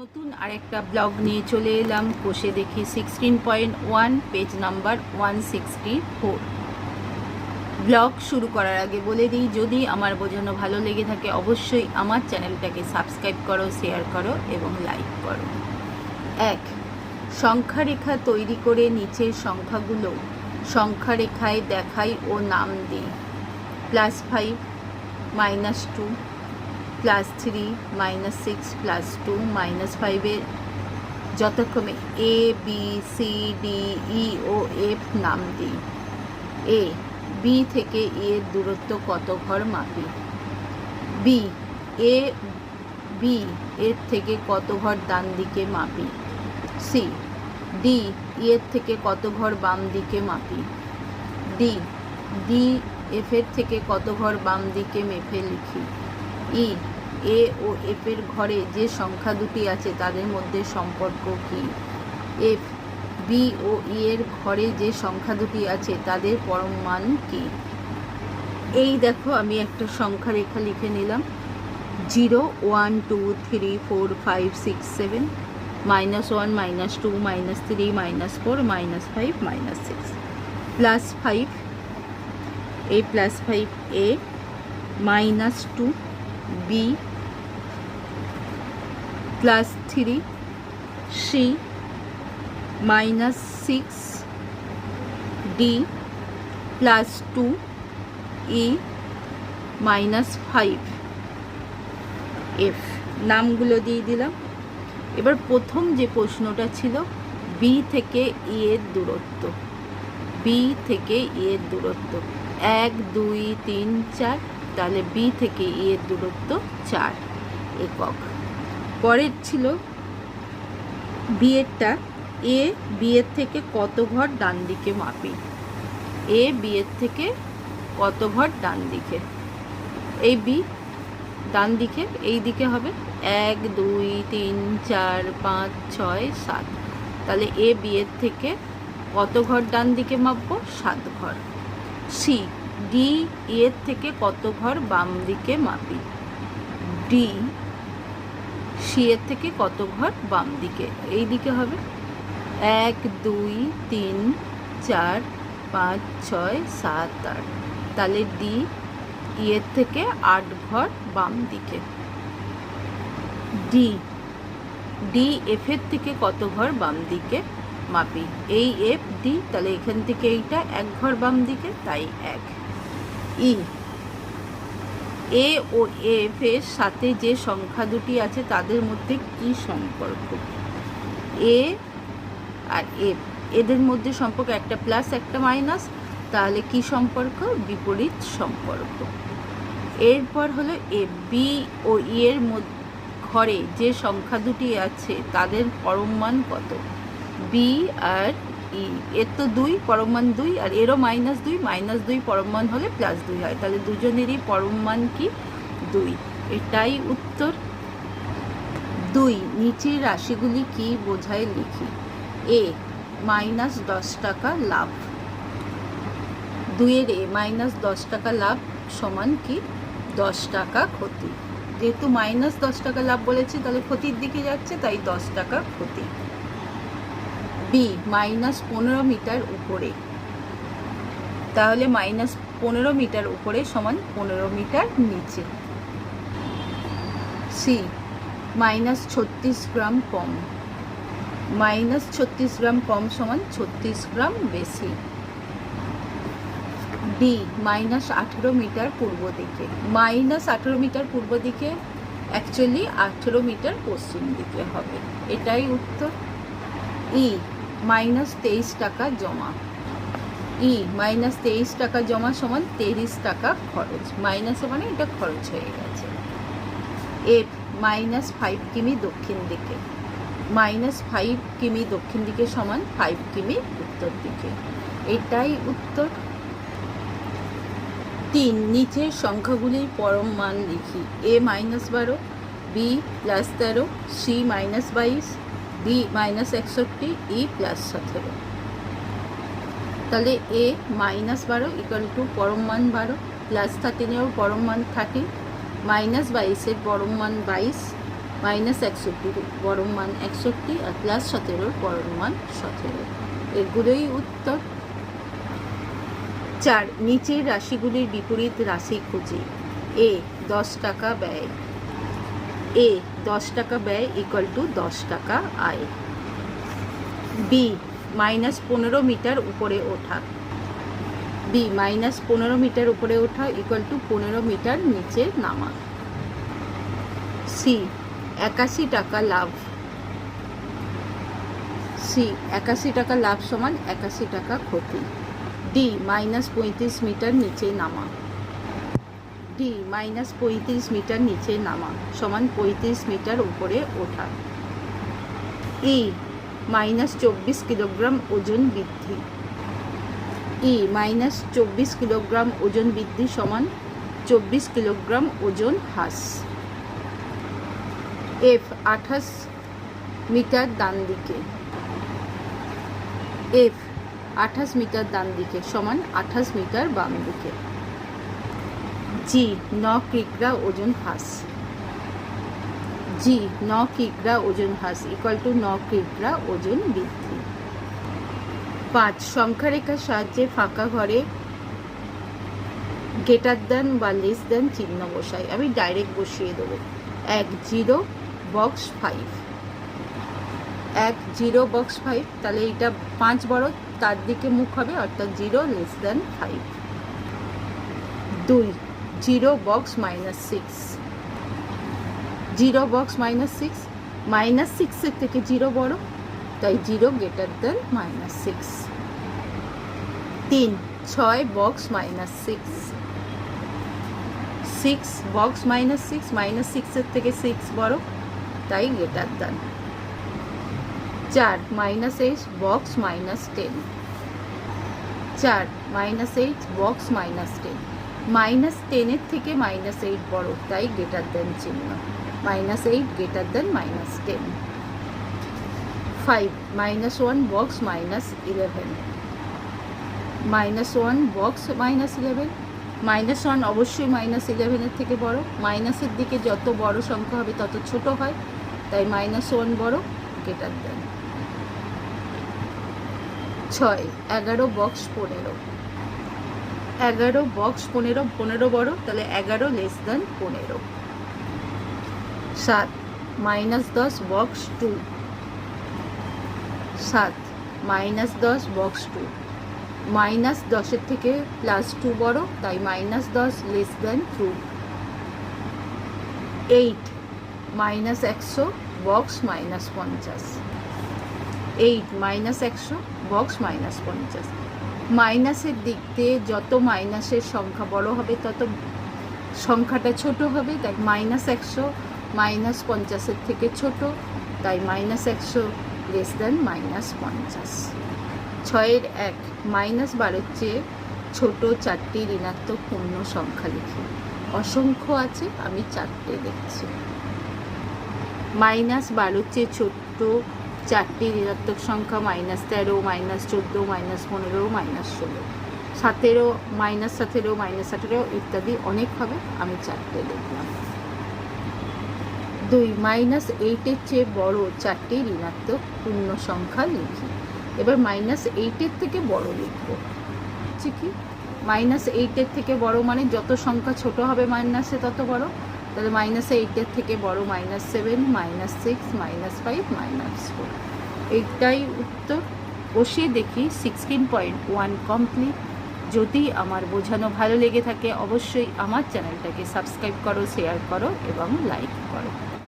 নতুন আরেকটা ব্লগ নিয়ে চলে এলাম। কোষে দেখি sixteen point one page number one sixty four blog শুরু করার আগে বলে দিই, যদি আমার বোঝানো ভালো লেগে থাকে, অবশ্যই আমার চ্যানেলটাকে সাবস্ক্রাইব করো শেয়ার করো এবং লাইক করো। এক সংখ্যা রেখা তৈরি করে নিচের সংখ্যাগুলো সংখ্যা রেখায় দেখাই ও নাম দিই। Plus five minus two plus three minus six plus two minus ফাইভের যথাক্রমে A B C D E O F নাম দিই। এ বি থেকে এর দূরত্ব কত ঘর মাপি? বি এ বি এর থেকে কত ঘর ডান দিকে মাপি? সি ডি ই এর থেকে কত ঘর বাম দিকে মাপি? ডি ডি এফ এর থেকে কত ঘর বাম দিকে মেপে লিখি। ই এ ও এফ এর ঘরে যে সংখ্যা দুটি আছে, তাদের মধ্যে সম্পর্ক কি? এফ, বি ও ই এর ঘরে যে সংখ্যা দুটি আছে, তাদের পরম মান কি? এই দেখো, আমি একটা সংখ্যা রেখা লিখে নিলাম। Zero, one, two, three, four, five, six, seven, minus one, minus two, minus three, minus four, minus five, minus six. Plus five A plus five A minus two, B plus three C minus six D plus two E minus five F নামগুলো দিয়ে দিলাম। এবার প্রথম যে প্রশ্নটা ছিল B থেকে ই এর দূরত্ব। বি থেকে ই এর দূরত্ব। এক, দুই, তিন, চার, তাহলে বি থেকে ই এর দূরত্ব চার, একক। পরের ছিল বিয়েরটা। এ বিয়ের থেকে কত ঘর ডান দিকে মাপি? এ বিয়ের থেকে কত ঘর ডান দিকে? এই বি ডান দিকে, এই দিকে হবে। এক, দুই, তিন, চার, পাঁচ, ছয়, সাত। তাহলে এ বিয়ের থেকে কত ঘর ডান দিকে মাপবো? সাত ঘর। সি, ডি, এর থেকে কত ঘর বাম দিকে মাপি? ডি এর থেকে কত ঘর বাম দিকে? এই দিকে হবে। এক, দুই, তিন, চার, পাঁচ, ছয়, সাত, আট। তাহলে ডি ইয়ের থেকে আট ঘর বাম দিকে। ডি ডি এফ এর থেকে কত ঘর বাম দিকে? মাপি। এই এফ, ডি, তাহলে এখান থেকে এইটা এক ঘর বাম দিকে, তাই এক। ই এ ও এফ এর সাথে যে সংখ্যা দুটি আছে, তাদের মধ্যে কি সম্পর্ক? এ আর এফ। এদের মধ্যে সম্পর্ক একটা প্লাস একটা মাইনাস তাহলে কি সম্পর্ক? বিপরীত সম্পর্ক। এরপর হলো এ, বি ও ই এর ঘরে যে সংখ্যা দুটি আছে, তাদের পরম মান কত? বি আর এর তো দুই পরম মান দুই, আর এরও মাইনাস দুই মাইনাস দুই পরম মান হলে প্লাস দুই হয়। তাহলে দুজনেরই পরম মান কি? দুই। এটাই উত্তর। দুই, নিচের রাশিগুলি কি বোঝায় লিখি? এ মাইনাস দশ টাকা লাভ। দুইয়ের এ মাইনাস দশ টাকা লাভ সমান কি? দশ টাকা ক্ষতি। যেহেতু মাইনাস দশ টাকা লাভ বলেছি, তাহলে ক্ষতির দিকে যাচ্ছে, তাই দশ টাকা ক্ষতি। বি মাইনাস পনেরো মিটার উপরে। তাহলে মাইনাস পনেরো মিটার উপরে সমান পনেরো মিটার নিচে। সি মাইনাস ছত্রিশ গ্রাম কম। মাইনাস ছত্রিশ গ্রাম কম সমান ছত্রিশ গ্রাম বেশি। ডি মাইনাস আঠেরো মিটার পূর্ব দিকে। মাইনাস আঠেরো মিটার পূর্ব দিকে অ্যাকচুয়ালি আঠেরো মিটার পশ্চিম দিকে হবে। এটাই উত্তর। ই মাইনাস তেইশ টাকা জমা। ই, মাইনাস তেইশ টাকা জমা সমান তিরিশ টাকা খরচ। মাইনাসে মানে এটা খরচ হয়ে গেছে। এফ মাইনাস ফাইভ কিমি দক্ষিণ দিকে। মাইনাস ফাইভ কিমি দক্ষিণ দিকে সমান ফাইভ কিমি উত্তর দিকে। এটাই উত্তর। তিন, নিচের সংখ্যাগুলির পরম মান লিখি। এ মাইনাস বারো, বি প্লাস তেরো, সি মাইনাস বাইশ ডি মাইনাস একষট্টি ই প্লাস সতেরো তাহলে এ মাইনাস বারো ইকাল টু পরম মান বারো প্লাস থার্টিনেও পরম মান থার্টিন মাইনাস বাইশের পরম মান বাইশ মাইনাস একষট্টির বরং মান একষট্টি আর প্লাস সতেরোর বরং মান সতেরো। এগুলোই উত্তর। চার, নিচের রাশিগুলির বিপরীত রাশি খুঁজি। এ, দশ টাকা ব্যয়। এ দশ টাকা ব্যয় ইকুয়াল টু দশ টাকা আয়। বি মাইনাস পনেরো মিটার উপরে ওঠা। বি মাইনাস পনেরো মিটার উপরে ওঠা ইকুয়াল টু পনেরো মিটার নিচে নামা। সি একাশি টাকা লাভ। সি একাশি টাকা লাভ সমান একাশি টাকা ক্ষতি। ডি মাইনাস পঁয়ত্রিশ মিটার নিচে নামা। ডি মাইনাস পঁয়ত্রিশ মিটার নিচে নামা, সমান পঁয়ত্রিশ মিটার উপরে ওঠা। ই মাইনাস চব্বিশ কিলোগ্রাম ওজন বৃদ্ধি। ই মাইনাস চব্বিশ কিলোগ্রাম ওজন বৃদ্ধি সমান চব্বিশ কিলোগ্রাম ওজন হ্রাস। এফ আঠাশ মিটার ডান দিকে। এফ আঠাশ মিটার ডান দিকে সমান আঠাশ মিটার বাম দিকে। জি ন কিগ্রা ওজন হ্রাস। জি ন কিগ্রা ওজন হ্রাস ইকুয়াল টু ন কিগ্রা ওজন বৃদ্ধি। পাঁচ, সংখ্যারেখার সাহায্যে ফাঁকা ঘরে গেটার দেন বা লেস দেন চিহ্ন বসাই। আমি ডাইরেক্ট বসিয়ে দেবো। এক জিরো বক্স ফাইভ এক জিরো বক্স ফাইভ তাহলে এটা পাঁচ বড়, তার দিকে মুখ হবে, অর্থাৎ জিরো লেস দেন ফাইভ দুই zero box minus six. Zero box minus six, minus সিক্সের থেকে জিরো বড়, তাই zero greater than minus six তিন, ছয় box minus six. Six box minus six, minus সিক্সের থেকে সিক্স বড়, তাই গ্রেটার দেন চার, minus eight box minus ten. চার, minus eight box minus ten. Minus টেনের থেকে মাইনাস এইট বড়, তাই গ্রেটার দেন চিহ্ন। Minus eight greater than minus ten. Five minus one box minus eleven. Minus one box minus eleven. Minus one অবশ্যই minus ইলেভেনের থেকে বড়। মাইনাসের দিকে যত বড় সংখ্যা হবে, তত ছোট হয়। তাই মাইনাস ওয়ান বড় গ্রেটার দেন ছয়, এগারো বক্স পনেরো। এগারো বক্স পনেরো পনেরো বড়, তাহলে এগারো লেস দেন পনেরো। সাত মাইনাস দশ বক্স টু সাত মাইনাস দশ বক্স টু মাইনাস দশের থেকে প্লাস টু বড়, তাই মাইনাস দশ less than two eight minus একশো বক্স মাইনাস পঞ্চাশ। এইট মাইনাস একশো বক্স মাইনাস পঞ্চাশ। মাইনাসের দিক দিয়ে যত মাইনাসের সংখ্যা বড় হবে, তত সংখ্যাটা ছোট হবে। তাই মাইনাস একশো, মাইনাস পঞ্চাশের থেকে ছোট, তাই মাইনাস একশো লেস দেন মাইনাস পঞ্চাশ। ছয়ের এক, মাইনাস বারোর চেয়ে ছোট চারটি ঋণাত্মক পূর্ণ সংখ্যা লিখি। অসংখ্য আছে, আমি চারটে দেখছি। মাইনাস বারোর চেয়ে ছোট্ট চারটি ঋণাত্মক সংখ্যা মাইনাস তেরো মাইনাস চোদ্দ মাইনাস পনেরো মাইনাস ষোলো। সতেরো মাইনাস সতেরো মাইনাস আঠেরো ইত্যাদি অনেক হবে, আমি চারটে লিখলাম দুই মাইনাস এইটের চেয়ে বড় চারটি ঋণাত্মক পূর্ণ সংখ্যা লিখি। এবার মাইনাস এইটের থেকে বড় লিখব। হচ্ছে কি? মাইনাস এইটের থেকে বড় মানে যত সংখ্যা ছোট হবে মাইনাসে তত বড়। তাহলে মাইনাস এইটের থেকে বড় minus seven minus six minus five minus four এইটাই উত্তর। বসিয়ে দেখি সিক্সটিন পয়েন্ট ওয়ান কমপ্লিট যদি আমার বোঝানো ভালো লেগে থাকে, অবশ্যই আমার চ্যানেলটাকে সাবস্ক্রাইব করো শেয়ার করো এবং লাইক করো।